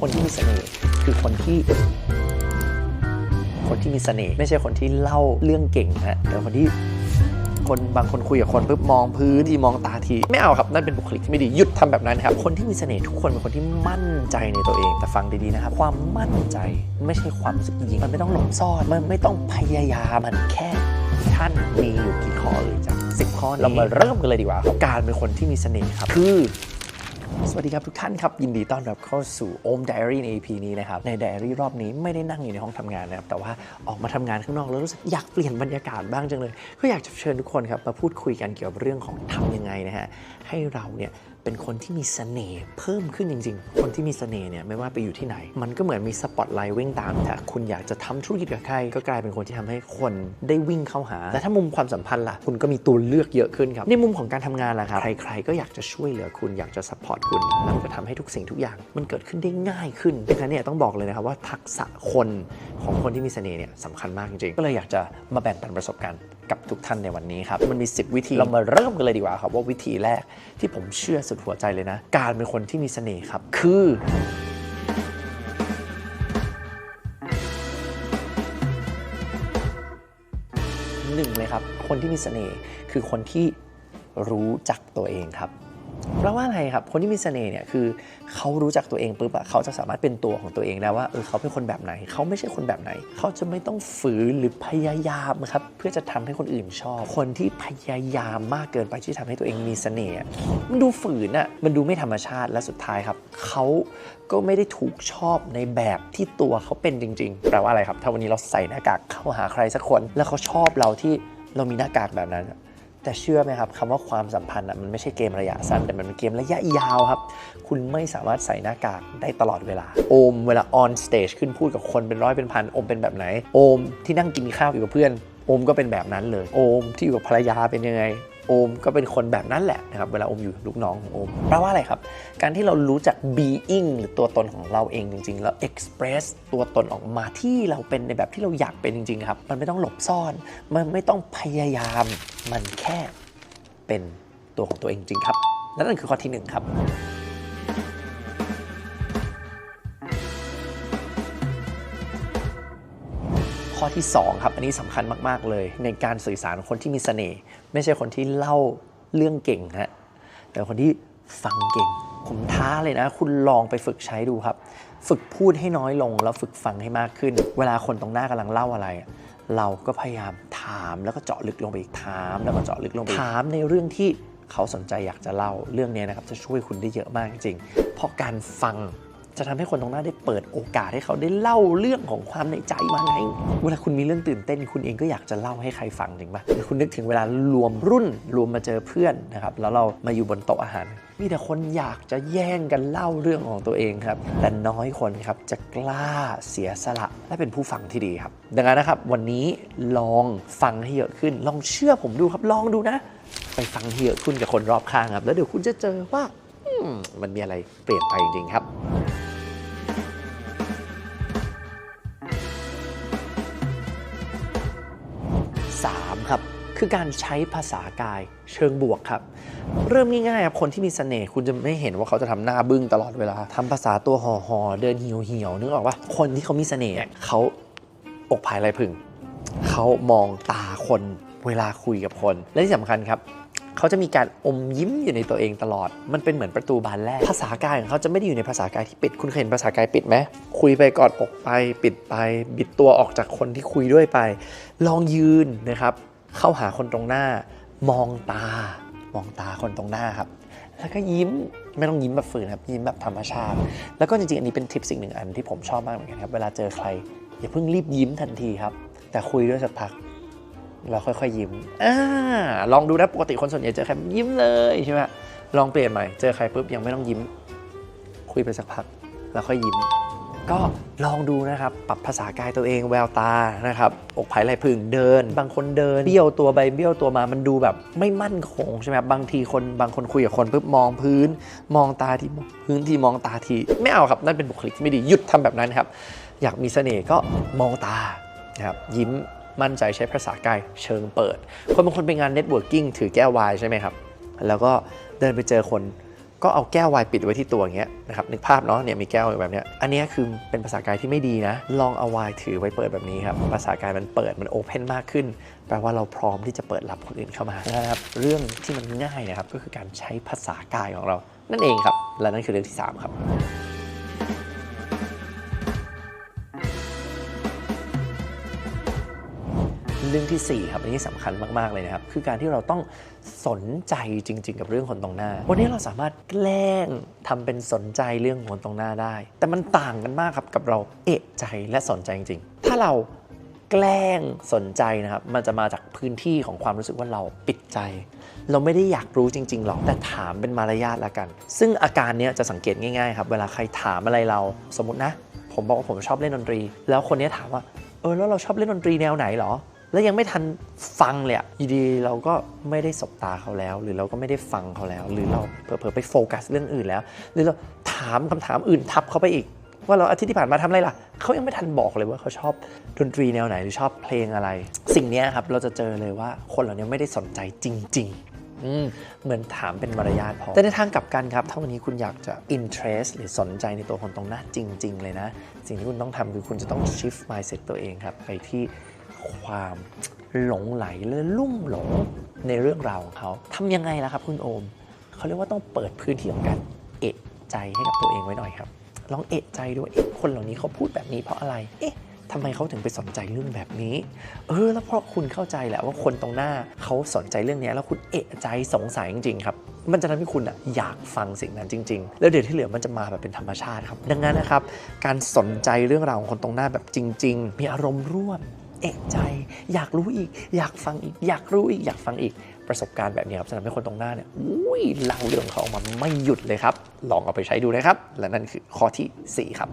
คนที่มีเสน่ห์คือคนที่ คนที่มีเสน่ห์ไม่ใช่คนที่เล่าเรื่องเก่งฮะแต่คนที่คนบางคนคุยกับคนปุ๊บมองพื้นที่มองตาที ไม่เอาครับนั่นเป็นบุคลิกที่ไม่ดีหยุดทำแบบนั้นครับ คนที่มีเสน่ห์ทุกคนเป็นคนที่มั่นใจในตัวเองแต่ฟังดีๆนะครับ ความมั่นใจไม่ใช่ความรู้สึกยิง มันไม่ต้องหลบซ่อนมันไม่ต้องพยายามมันแค่ท่านมีอยู่กี่ข้อเลยจากสิบข้อนี้เรามาเริ่มกันเลยดีกว่าครับการเป็นคนที่มีเสน่ห์ครับ คือ สวัสดีครับทุกท่านครับ ยินดีต้อนรับเข้าสู่โอมไดอารี่ใน EP นี้นะครับ ในไดอารี่รอบนี้ไม่ได้นั่งอยู่ในห้องทำงานนะครับ แต่ว่าออกมาทำงานข้างนอกแล้วรู้สึกอยากเปลี่ยนบรรยากาศบ้างจังเลย ก็อยากจะเชิญทุกคนครับมาพูดคุยกันเกี่ยวกับเรื่องของทำยังไงนะฮะให้เราเนี่ย เป็นคนที่มีเสน่ห์เพิ่มขึ้นจริง ๆ คนที่มีเสน่ห์เนี่ยไม่ว่าไปอยู่ที่ไหน มันก็เหมือนมีสปอตไลท์วิ่งตามถ้าคุณอยากจะทำธุรกิจกับใคร ก็กลายเป็นคนที่ทำให้คนได้วิ่งเข้าหา แต่ถ้ามุมความสัมพันธ์ล่ะคุณก็มีตัวเลือกเยอะขึ้นครับในมุมของการทำงานล่ะครับใครๆก็อยากจะช่วยเหลือคุณอยากจะสปอร์ตคุณแล้วก็ทำให้ทุกสิ่งทุกอย่าง มันเกิดขึ้นได้ง่ายขึ้นดังนั้นเนี่ยต้องบอกเลยนะครับว่าทักษะคนของคนที่มีเสน่ห์เนี่ยสำคัญมากจริงๆก็เลยอยากจะมาแบ่งปันประสบการณ์ กับทุกท่านในวันนี้ครับ มันมี 10 วิธีเรามาเริ่มกันเลยดีกว่าครับ ว่าวิธีแรกที่ผมเชื่อสุดหัวใจเลยนะ การเป็นคนที่มีเสน่ห์ครับ คือหนึ่งเลยครับ คนที่มีเสน่ห์คือคนที่รู้จักตัวเองครับ แปลว่าอะไรครับ คนที่มีเสน่ห์เนี่ยคือเขารู้จักตัวเองปุ๊บอะเขาจะสามารถเป็นตัวของตัวเองได้ว่าเออเขาเป็นคนแบบไหน เขาไม่ใช่คนแบบไหน เขาจะไม่ต้องฝืนหรือพยายามครับเพื่อจะทำให้คนอื่นชอบ คนที่พยายามมากเกินไปที่ทำให้ตัวเองมีเสน่ห์มันดูฝืนอะมันดูไม่ธรรมชาติและสุดท้ายครับเขาก็ไม่ได้ถูกชอบในแบบที่ตัวเขาเป็นจริง ๆ แปลว่าอะไรครับ ถ้าวันนี้เราใส่หน้ากากเข้าหาใครสักคน แล้วเขาชอบเราที่เรามีหน้ากากแบบนั้น แต่เชื่อไหมครับคำว่าความสัมพันธ์มันไม่ใช่เกมระยะสั้น แต่มันเป็นเกมระยะยาวครับ คุณไม่สามารถใส่หน้ากากได้ตลอดเวลา โอมเวลาออนสเตจขึ้นพูดกับคนเป็นร้อยเป็นพันโอมเป็นแบบไหน โอมที่นั่งกินข้าวอยู่กับเพื่อน โอมก็เป็นแบบนั้นเลย โอมที่อยู่กับภรรยาเป็นยังไง โอมก็เป็นคนแบบนั้นแหละนะครับเวลาโอมอยู่กับลูกน้องของโอมแปลว่าอะไรครับ การที่เรารู้จัก being หรือตัวตนของเราเองจริง ๆ แล้ว express ตัวตนออกมาที่เราเป็นในแบบที่เราอยากเป็นจริง ๆ ครับ มันไม่ต้องหลบซ่อน มันไม่ต้องพยายาม มันแค่เป็นตัวของตัวเองจริงครับและนั่นคือข้อที่หนึ่งครับ ข้อที่ 2 ครับ อันนี้สำคัญมากๆเลย ในการสื่อสารคนที่มีเสน่ห์ไม่ใช่คนที่เล่าเรื่องเก่งฮะแต่คนที่ฟังเก่ง ผมท้าเลยนะ คุณลองไปฝึกใช้ดูครับ ฝึกพูดให้น้อยลง แล้วฝึกฟังให้มากขึ้น เวลาคนตรงหน้ากำลังเล่าอะไร เราก็พยายามถามแล้วก็เจาะลึกลงไปอีกถาม แล้วก็เจาะลึกลงไปถามในเรื่องที่เขาสนใจอยากจะเล่าเรื่องนี้นะครับจะช่วยคุณได้เยอะมากจริงเพราะการฟัง จะทำให้คนตรงหน้าได้เปิดโอกาสให้เขาได้เล่าเรื่องของความในใจมาไง เวลาคุณมีเรื่องตื่นเต้น คุณเองก็อยากจะเล่าให้ใครฟังจริงปะหรือคุณนึกถึงเวลารวมรุ่นรวมมาเจอเพื่อนนะครับ แล้วเรามาอยู่บนโต๊ะอาหาร มีแต่คนอยากจะแย่งกันเล่าเรื่องของตัวเองครับ แต่น้อยคนครับจะกล้าเสียสละ และเป็นผู้ฟังที่ดีครับ ดังนั้นนะครับ วันนี้ลองฟังให้เยอะขึ้น ลองเชื่อผมดูครับ ลองดูนะ ไปฟังให้เยอะขึ้นกับคนรอบข้างครับ แล้วเดี๋ยวคุณจะเจอว่ามมันมีอะไรเปลี่ยนไปจริงๆครับ 3ครับคือการใช้ภาษากายเชิงบวกครับ เริ่มง่ายๆครับคนที่มีเสน่ห์คุณจะไม่เห็นว่าเขาจะทำหน้าบึ้งตลอดเวลาทำภาษาตัวห่อหอเดินเหี่ยวเหี่ยวนึกออกว่าคนที่เขามีเสน่ห์เขาอกภายไรผึ่งเขามองตาคนเวลาคุยกับคน และที่สำคัญครับ เขาจะมีการอมยิ้มอยู่ในตัวเองตลอด มันเป็นเหมือนประตูบานแรก ภาษากายของเขาจะไม่ได้อยู่ในภาษากายที่ปิด คุณเคยเห็นภาษากายปิดไหม คุยไปกอดอกไปปิดไป บิดตัวออกจากคนที่คุยด้วยไป ลองยืนนะครับ เข้าหาคนตรงหน้า มองตา มองตาคนตรงหน้าครับ แล้วก็ยิ้ม ไม่ต้องยิ้มแบบฝืนครับ ยิ้มแบบธรรมชาติ แล้วก็จริงๆ อันนี้เป็นทิปสิ่งหนึ่งอันที่ผมชอบมากเหมือนกันครับ เวลาเจอใครอย่าเพิ่งรีบยิ้มทันทีครับ แต่คุยด้วยสักพัก เราค่อยๆยิ้มอ่าลองดูนะปกติคนส่วนใหญ่เจอใครยิ้มเลยใช่ไหมลองเปลี่ยนใหม่ เจอใครปุ๊บยังไม่ต้องยิ้ม คุยไปสักพัก แล้วค่อยยิ้ม ก็ลองดูนะครับ ปรับภาษากายตัวเองแววตานะครับ อกภายไหลพึ่งเดิน บางคนเดินเบี้ยวตัวไปเบี้ยวตัวมามันดูแบบไม่มั่นคงใช่ไหมบางทีคนบางคนคุยกับคนปุ๊บมองพื้น มองตาที่พื้นที่มองตาทีไม่เอาครับนั่นเป็นบุคลิกที่ไม่ดีหยุดทำแบบนั้นครับ อยากมีเสน่ห์ก็มองตานะครับยิ้ม มั่นใจใช้ภาษากายเชิงเปิด คนบางคนไปงานเน็ตเวิร์กิ่งถือแก้ววายใช่ไหมครับ แล้วก็เดินไปเจอคนก็เอาแก้ววน์ปิดไว้ที่ตัวอย่างเงี้ยนะครับนึกภาพเนาะเนี่ยมีแก้วแบบเนี้ยอันนี้คือเป็นภาษากายที่ไม่ดีนะ ลองเอาวน์ถือไว้เปิดแบบนี้ครับภาษากายมันเปิดมันโอเพนมากขึ้น แปลว่าเราพร้อมที่จะเปิดรับคนอื่นเข้ามานะครับเรื่องที่มันง่ายนะครับก็คือการใช้ภาษากายของเรา นั่นเองครับและนั่นคือเรื่องที่สามครับ เรื่องทีสี่ 4 ครับอันนี้สำคัญมากๆเลยนะครับ คือการที่เราต้องสนใจจริง ๆ กับเรื่องคนตรงหน้า วันนี้เราสามารถแกล้งทำเป็นสนใจเรื่องคนตรงหน้าได้ แต่มันต่างกันมากครับกับเราเอะใจและสนใจจริง ๆ ถ้าเราแกล้งสนใจนะครับ มันจะมาจากพื้นที่ของความรู้สึกว่าเราปิดใจ เราไม่ได้อยากรู้จริง ๆ หรอก แต่ถามเป็นมารยาทละกัน ซึ่งอาการนี้จะสังเกตง่ายๆครับ เวลาใครถามอะไรเรา สมมตินะ ผมบอกว่าผมชอบเล่นดนตรี แล้วคนนี้ถามว่า เออ แล้วเราชอบเล่นดนตรีแนวไหนหรอ แล้วยังไม่ทันฟังเลยอะอยู่ดีเราก็ไม่ได้สบตาเขาแล้ว หรือเราก็ไม่ได้ฟังเขาแล้ว หรือเราเผลอๆไปโฟกัสเรื่องอื่นแล้ว หรือเราถามคำถามอื่นทับเขาไปอีก ว่าเราอาทิตย์ที่ผ่านมาทำอะไรล่ะเขายังไม่ทันบอกเลยว่าเขาชอบดนตรีแนวไหนหรือชอบเพลงอะไร สิ่งนี้ครับเราจะเจอเลยว่าคนเหล่านี้ไม่ได้สนใจจริง ๆเหมือนถามเป็นมารยาทพอ แต่ในทางกลับกันครับ ถ้าวันนี้คุณอยากจะ interest หรือสนใจในตัวคนตรงหน้าจริง ๆ เลยนะ สิ่งที่คุณต้องทำคือคุณจะต้อง shift mindset ตัวเองครับ ไปที่ ความหลงไหลหรือลุ่มหลงในเรื่องราวของเขาทำยังไงล่ะครับ คุณโอม เขาเรียกว่าต้องเปิดพื้นที่ของการเอะใจให้กับตัวเองไว้หน่อยครับลองเอะใจดูว่าเอ๊ะคนเหล่านี้เขาพูดแบบนี้เพราะอะไร เอ๊ะทำไมเขาถึงไปสนใจเรื่องแบบนี้ เออ แล้วเพราะคุณเข้าใจแหละว่าคนตรงหน้าเขาสนใจเรื่องนี้แล้วคุณเอะใจสงสัยจริงๆครับ มันจะทำให้คุณอะอยากฟังสิ่งนั้นจริง ๆ แล้วเดี๋ยวที่เหลือมันจะมาแบบเป็นธรรมชาติครับ ดังนั้นนะครับ การสนใจเรื่องราวของคนตรงหน้าแบบจริง ๆ มีอารมณ์ร่วม เอะใจ อยากรู้อีก อยากฟังอีก อยากรู้อีก อยากฟังอีก ประสบการณ์แบบนี้ครับจะทำให้คนตรงหน้าเนี่ยอุ้ยเล่าเรื่องเขาออกมาไม่หยุดเลยครับ ลองเอาไปใช้ดูนะครับ และนั่นคือข้อทีสี่ 4 ครับ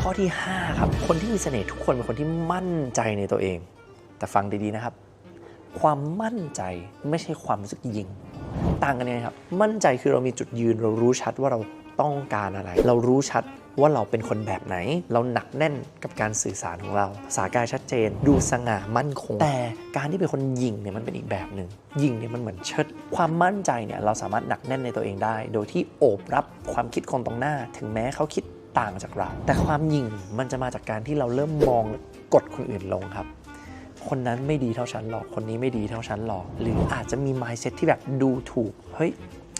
ข้อที่ 5 ครับ คนที่มีเสน่ห์ทุกคนเป็นคนที่มั่นใจในตัวเอง แต่ฟังดีๆนะครับ ความมั่นใจไม่ใช่ความรู้สึกยิง ต่างกันยังไงครับ มั่นใจคือเรามีจุดยืนเรารู้ชัดว่าเรา ต้องการอะไร เรารู้ชัดว่าเราเป็นคนแบบไหน เราหนักแน่นกับการสื่อสารของเรา ภาษากายชัดเจน ดูสง่ามั่นคง แต่การที่เป็นคนยิงเนี่ยมันเป็นอีกแบบหนึ่ง ยิงเนี่ยมันเหมือนเชิด ความมั่นใจเนี่ยเราสามารถหนักแน่นในตัวเองได้ โดยที่โอบรับความคิดคนตรงหน้า ถึงแม้เขาคิดต่างจากเรา แต่ความยิงมันจะมาจากการที่เราเริ่มมองกดคนอื่นลงครับ คนนั้นไม่ดีเท่าฉันหรอก คนนี้ไม่ดีเท่าฉันหรอก หรืออาจจะมี mindset ที่แบบดูถูก เฮ้ย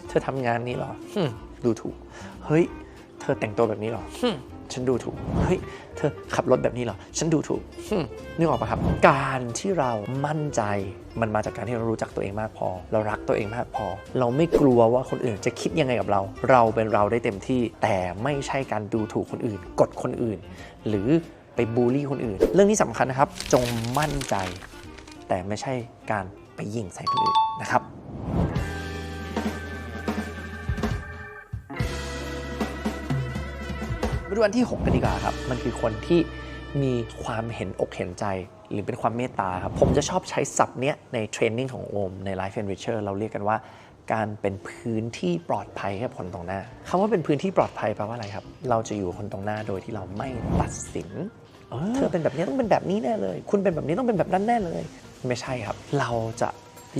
เธอทำงานนี้หรอ ดูถูก เฮ้ย เธอแต่งตัวแบบนี้เหรอหึ่มฉันดูถูก เฮ้ย เธอขับรถแบบนี้เหรอ ฉันดูถูกหึ่มนึกออกปะครับ การที่เรามั่นใจ มันมาจากการที่เรารู้จักตัวเองมากพอ เรารักตัวเองมากพอ เราไม่กลัวว่าคนอื่นจะคิดยังไงกับเรา เราเป็นเราได้เต็มที่ แต่ไม่ใช่การดูถูกคนอื่น กดคนอื่น หรือไปบูลลี่คนอื่น เรื่องนี้สำคัญนะครับ จงมั่นใจ แต่ไม่ใช่การไปยิงใส่คนอื่นนะครับ มาดูอันที่ 6 กันดีกว่าครับ มันคือคนที่มีความเห็นอกเห็นใจ หรือเป็นความเมตตาครับ ผมจะชอบใช้ศัพท์เนี้ยในเทรนนิ่งของโอม ใน Life Enricher เราเรียกกันว่า การเป็นพื้นที่ปลอดภัยให้กับคนตรงหน้าคำว่าเป็นพื้นที่ปลอดภัยแปลว่าอะไรครับ เราจะอยู่กับคนตรงหน้าโดยที่เราไม่ตัดสินเธอเป็นแบบนี้ต้องเป็นแบบนี้แน่เลย คุณเป็นแบบนี้ต้องเป็นแบบนั้นแน่เลย ไม่ใช่ครับ เราจะ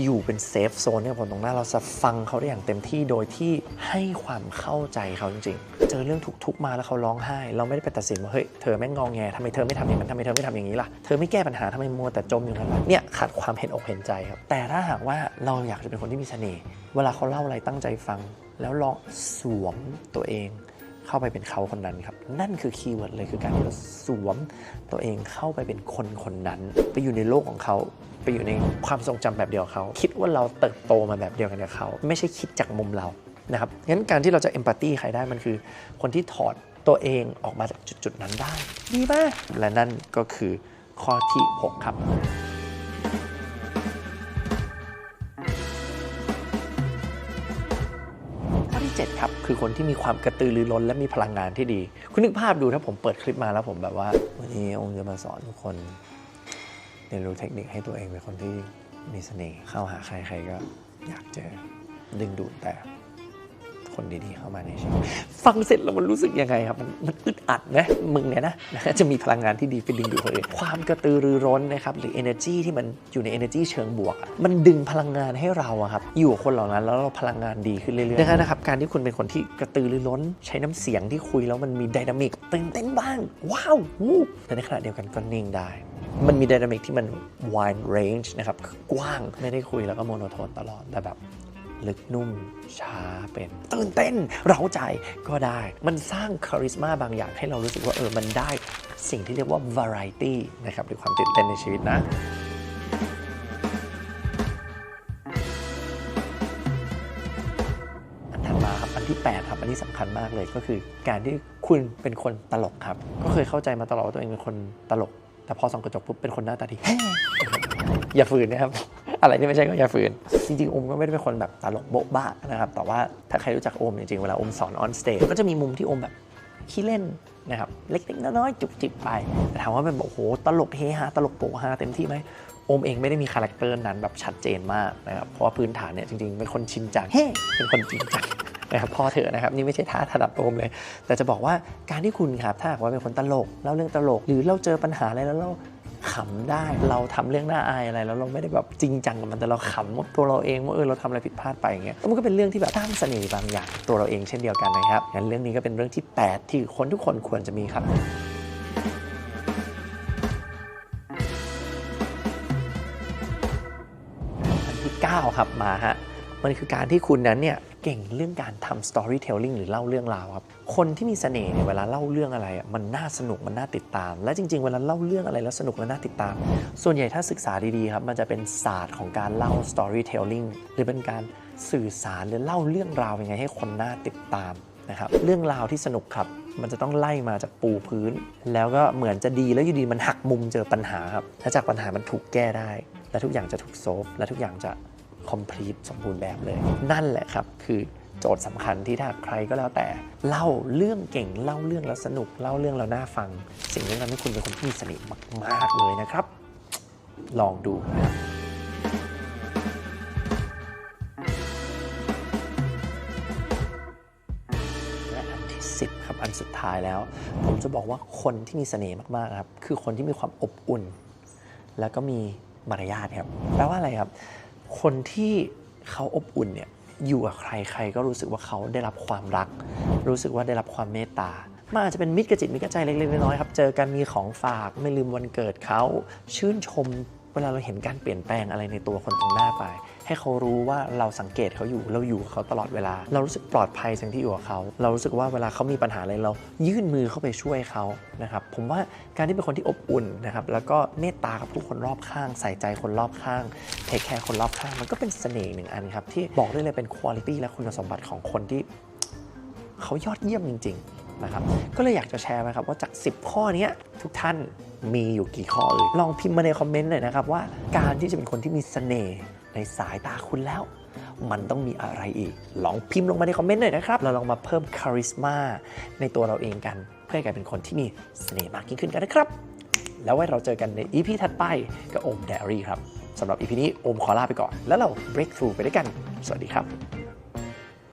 อยู่เป็นเซฟโซนเนี่ยคนตรงหน้าเราจะฟังเขาได้อย่างเต็มที่โดยที่ให้ความเข้าใจเขาจริงๆ เจอเรื่องทุกๆมาแล้วเขาร้องไห้ เราไม่ได้ไปตัดสินว่าเฮ้ยเธอแม่งงองแงทำไมเธอไม่ทำอย่างนั้นทำไมเธอไม่ทำอย่างนี้ล่ะเธอไม่แก้ปัญหาทำไมมัวแต่จมอยู่นั่นเนี่ยขาดความเห็นอกเห็นใจครับแต่ถ้าหากว่าเราอยากจะเป็นคนที่มีเสน่ห์เวลาเขาเล่าอะไรตั้งใจฟัง แล้วลองสวมตัวเองเข้าไปเป็นเขาคนนั้นครับ นั่นคือคีย์เวิร์ดเลยคือการที่เราสวมตัวเองเข้าไปเป็นคนคนนั้น ไปอยู่ในโลกของเขา ไปอยู่ในความทรงจำแบบเดียวเขา คิดว่าเราเติบโตมาแบบเดียวกันกับเขา ไม่ใช่คิดจากมุมเรานะครับงั้นการที่เราจะเอมพัตตีใครได้มันคือ คนที่ถอดตัวเองออกมาจากจุดๆนั้นได้ ดีมากและนั่นก็คือข้อที่ 6 ครับข้อที่7ครับคือคนที่มีความกระตือรือร้นและมีพลังงานที่ดี คุณนึกภาพดูถ้าผมเปิดคลิปมาแล้วผมแบบว่า วันนี้องค์จะมาสอนทุกคน เรียนรู้เทคนิคให้ตัวเองเป็นคนที่มีเสน่ห์เข้าหาใครใครก็อยากเจอดึงดูดแต่ คคนดีๆเข้ามาในชีวิตฟังเสร็จแล้วมันรู้สึกยังไงครับ มันมันอึดอัดนะมึงเนี่ยนะจะมีพลังงานที่ดีไปดึงดูดคนอื่นความกระตือรือร้นนะครับหรือ energy ที่มันอยู่ใน energy เชิงบวกอะมันดึงพลังงานให้เราอะครับอยู่กับคนเหล่านั้นแล้วเราพลังงานดีขึ้นเรื่อยๆดังนั้นนะครับการที่คุณเป็นคนที่กระตือรือร้น ใช้น้ำเสียงที่คุยแล้วมันมีไดนามิกตื่นเต้นบ้าง ว้าววู้แต่ในขณะเดียวกันก็นิ่งได้มันมีไดนามิกที่มัน wide range นะครับคือกว้าง ไม่ได้คุยแล้วก็โมโนโทนตลอด แต่แบบ ลึกนุ่มช้าเป็นตื่นเต้นเร้าใจก็ได้ มันสร้างคาริสมาบางอย่างให้เรารู้สึกว่าเออมันได้สิ่งที่เรียกว่า variety นะครับหรือความตื่นเต้นในชีวิตนะอันถัดมาครับอันที่8ครับอันนี้สำคัญมากเลยก็คือการที่คุณเป็นคนตลกครับ ก็เคยเข้าใจมาตลอดว่าตัวเองเป็นคนตลก แต่พอส่องกระจกปุ๊บเป็นคนหน้าตาดีอย่าฝืนนะครับ อะไรที่ไม่ใช่ก็อย่าฝืน จริงๆโอมก็ไม่ได้เป็นคนแบบตลกโบ๊ะบ้านะครับแต่ว่าถ้าใครรู้จักโอมจริงๆเวลาโอมสอนออนสเตจก็จะมีมุมที่โอมแบบขี้เล่นนะครับเล็กๆน้อยๆจุกจิบไปแต่ถามว่าเป็นแบบโอ้โหตลกเฮฮาตลกโปกฮาเต็มที่ไหมโอมเองไม่ได้มีคาแรคเตอร์นั้นแบบชัดเจนมากนะครับเพราะว่าพื้นฐานเนี่ยจริงๆเป็นคนชินจังเฮ้เป็นคนจริงจังนะครับพอเถอะนะครับนี่ไม่ใช่ท่าถนัดโอมเลย แต่จะบอกว่าการที่คุณครับถ้าหากว่าเป็นคนตลกเล่าเรื่องตลก หรือเราเจอปัญหาอะไรแล้วเรา ขำได้เราทำเรื่องน่าอายอะไรแล้วเราไม่ได้แบบจริงจังกับมันแต่เราขำว่าตัวเราเองว่าเออเราทำอะไรผิดพลาดไปอย่างเงี้ยมันก็เป็นเรื่องที่แบบสร้างเสน่ห์บางอย่างตัวเราเองเช่นเดียวกันนะครับงั้นเรื่องนี้ก็เป็นเรื่องที่ 8 ที่คนทุกคนควรจะมีครับอันที่9ครับมาฮะมันคือการที่คุณนั้นเนี่ย เก่งเรื่องการทำ storytelling หรือเล่าเรื่องราวครับ คนที่มีเสน่ห์เนี่ยเวลาเล่าเรื่องอะไรอะมันน่าสนุกมันน่าติดตาม และจริง ๆ เวลาเล่าเรื่องอะไรแล้วสนุกและน่าติดตาม ส่วนใหญ่ถ้าศึกษาดีๆครับมันจะเป็นศาสตร์ของการเล่า storytelling หรือเป็นการสื่อสารหรือเล่าเรื่องราวยังไงให้คนน่าติดตามนะครับเรื่องราวที่สนุกครับ มันจะต้องไล่มาจากปูพื้น แล้วก็เหมือนจะดีแล้วอยู่ดีมันหักมุมเจอปัญหาครับและจากปัญหามันถูกแก้ได้ และทุกอย่างจะถูกโซฟและทุกอย่างจะ complete สมบูรณ์แบบเลย นั่นแหละครับคือโจทย์สำคัญที่ถ้าใครก็แล้วแต่เล่าเรื่องเก่งเล่าเรื่องแล้วสนุกเล่าเรื่องแล้วน่าฟัง สิ่งนี้ทำให้คุณเป็นคนที่มีเสน่ห์มากๆเลยนะครับ ลองดูนะครับและอันที่10ครับอันสุดท้ายแล้ว ผมจะบอกว่าคนที่มีเสน่ห์มากๆครับคือคนที่มีความอบอุ่น แล้วก็มีมารยาทครับแปลว่าอะไรครับ คนที่เขาอบอุ่นเนี่ยอยู่กับใครใครก็รู้สึกว่าเขาได้รับความรัก รู้สึกว่าได้รับความเมตตามันอาจจะเป็นมิตรกระจิตมิตรกระใจเล็กๆน้อยๆครับ เจอกันมีของฝากไม่ลืมวันเกิดเขาชื่นชม เวลาเราเห็นการเปลี่ยนแปลงอะไรในตัวคนตรงหน้าไป ให้เขารู้ว่าเราสังเกตเขาอยู่เราอยู่กับเขาตลอดเวลา เรารู้สึกปลอดภัยจากที่อยู่กับเขา เรารู้สึกว่าเวลาเขามีปัญหาอะไรเรา ยื่นมือเข้าไปช่วยเขานะครับผมว่าการที่เป็นคนที่อบอุ่นนะครับแล้วก็เมตตากับผู้คนรอบข้าง ใส่ใจคนรอบข้างเทคแคร์คนรอบข้างมันก็เป็นเสน่ห์หนึ่งอันครับที่บอกได้เลยเป็นคุณภาพและคุณสมบัติของคนที่เขายอดเยี่ยมจริง ๆนะครับก็เลยอยากจะแชร์ไปครับว่าจาก 10 ข้อเนี้ยทุกท่าน มีอยู่กี่ข้อเอ่ยลองพิมพ์มาในคอมเมนต์หน่อยนะครับว่าการที่จะเป็นคนที่มีเสน่ห์ในสายตาคุณแล้ว มันต้องมีอะไรอีก ลองพิมพ์ลงมาในคอมเมนต์หน่อยนะครับ เราลองมาเพิ่มคาริสมาในตัวเราเองกัน เพื่อให้กลายเป็นคนที่มีเสน่ห์มากยิ่งขึ้นกันนะครับ แล้วไว้เราเจอกันใน EP ถัดไปกับโอม Diary ครับสำหรับ EP นี้โอมขอลาไปก่อน แล้วเรา break through ไปด้วยกัน สวัสดีครับ